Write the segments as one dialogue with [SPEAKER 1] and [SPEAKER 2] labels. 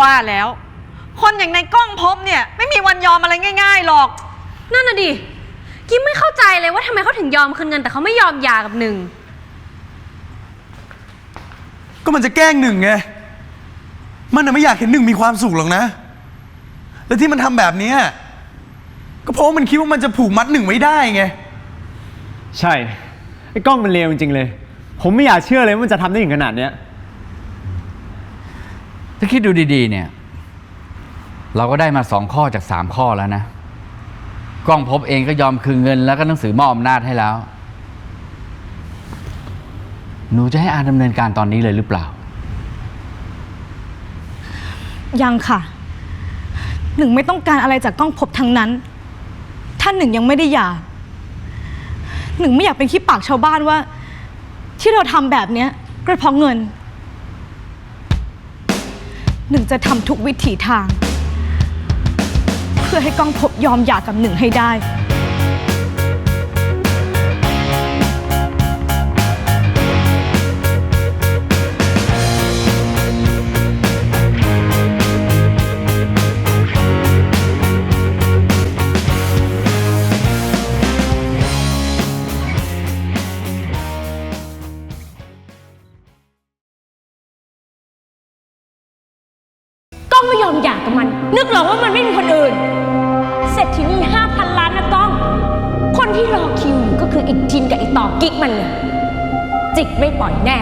[SPEAKER 1] ว่าแล้ว คนอย่างในกล้องพบเนี่ย ไม่มีวันยอมอะไรง่าย ๆหรอก
[SPEAKER 2] นั่นน่ะดิ กิ๊บไม่เข้าใจเลยว่าทำไมเขาถึงยอมคืนเงินแต่เขาไม่ยอมหย่ากับหนึ่ง
[SPEAKER 3] ก็มันจะแกล้งหนึ่งไง มันน่ะไม่อยากเห็นหนึ่งมีความสุขหรอกนะ และที่มันทำแบบเนี้ยก็เพราะว่ามันคิดว่ามันจะผูกมัดหนึ่งไว้ได้ไง
[SPEAKER 4] ใช่ ไอ้กล้องมันเลวจริงๆเลย ผมไม่อยากเชื่อเลยว่ามันจะทำได้ถึงขนาดเนี้ย
[SPEAKER 5] ถ้าคิดดูดีๆ เนี่ย เราก็ได้มาสองข้อจากสามข้อแล้วนะ กล้องพบเองก็ยอมคืนเงิน แล้วก็หนังสือมอบอำนาจให้แล้ว หนูจะให้อาดำเนินการตอนนี้เลยหรือเปล่า
[SPEAKER 6] ยังค่ะ หนึ่งไม่ต้องการอะไรจากกล้องพบทั้งนั้นถ้าหนึ่งยังไม่ได้หย่าหนึ่งไม่อยากเป็นขี้ปากชาวบ้านว่า ที่เราทำแบบเนี้ยก็เพาะเงิน หนึ่งจะทำทุกวิถีทาง เพื่อให้ก้องพบยอมหย่ากับหนึ่งให้ได้
[SPEAKER 2] ก้องไม่ยอมหย่ากับมัน นึกหรอว่ามันไม่มีคนอื่นเสร็จที่นี่ห้าพันล้านนะก้อง คนที่รอคิวก็คือไอีกจินกับไอีต่อกิ๊กมันเนี่ยจิกไม่ปล่อยแน่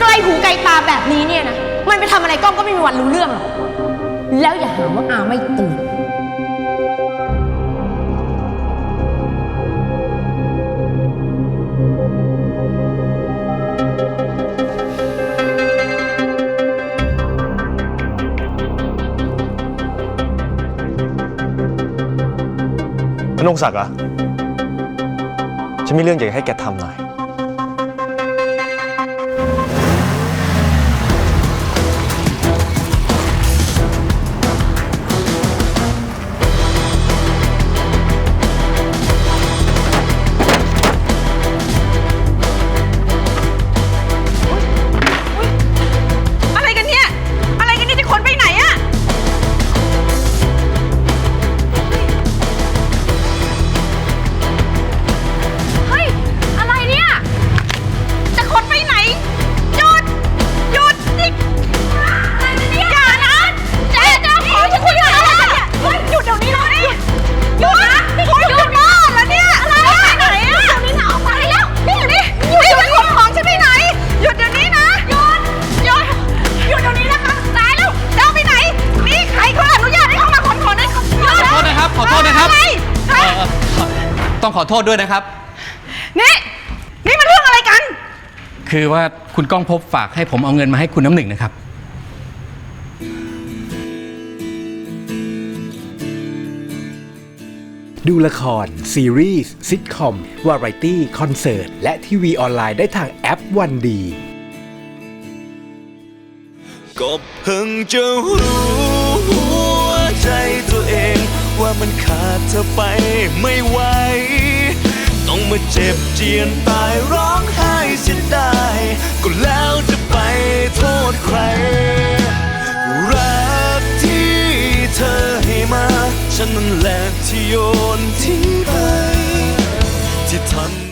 [SPEAKER 2] ไกลหูไกลตาแบบนี้เนี่ยนะ มันไปทำอะไรก้องก็ไม่มีวันรู้เรื่องหรอก แล้วอย่าหาว่าอาไม่เตือน
[SPEAKER 7] ธนงศักดิ์อะฉันมีเรื่องอยากให้แกทำหน่อย
[SPEAKER 1] ต้องขอ
[SPEAKER 5] โทษด้วยนะครับ
[SPEAKER 1] นี่นี่มันเรื่องอะไรกัน
[SPEAKER 5] คือว่าคุณก้องพบฝากให้ผมเอาเงินมาให้คุณน้ำหนึ่งนะครับ
[SPEAKER 8] ดูละคร ซีรีส์ซิทคอม วาไรตี้ คอนเสิร์ต และทีวีออนไลน์ได้ทางแอปวันดี
[SPEAKER 9] ก็เพิ่งจะรู้หัวใจตัวเอง ว่ามันขาดเธอไปไม่ไหว ต้องมาเจ็บเจียนตายร้องไห้เสียดายก็แล้วจะไปโทษใคร รักที่เธอให้มา ฉันนั่นแหลกที่โยนทิ้งไปที่ทำ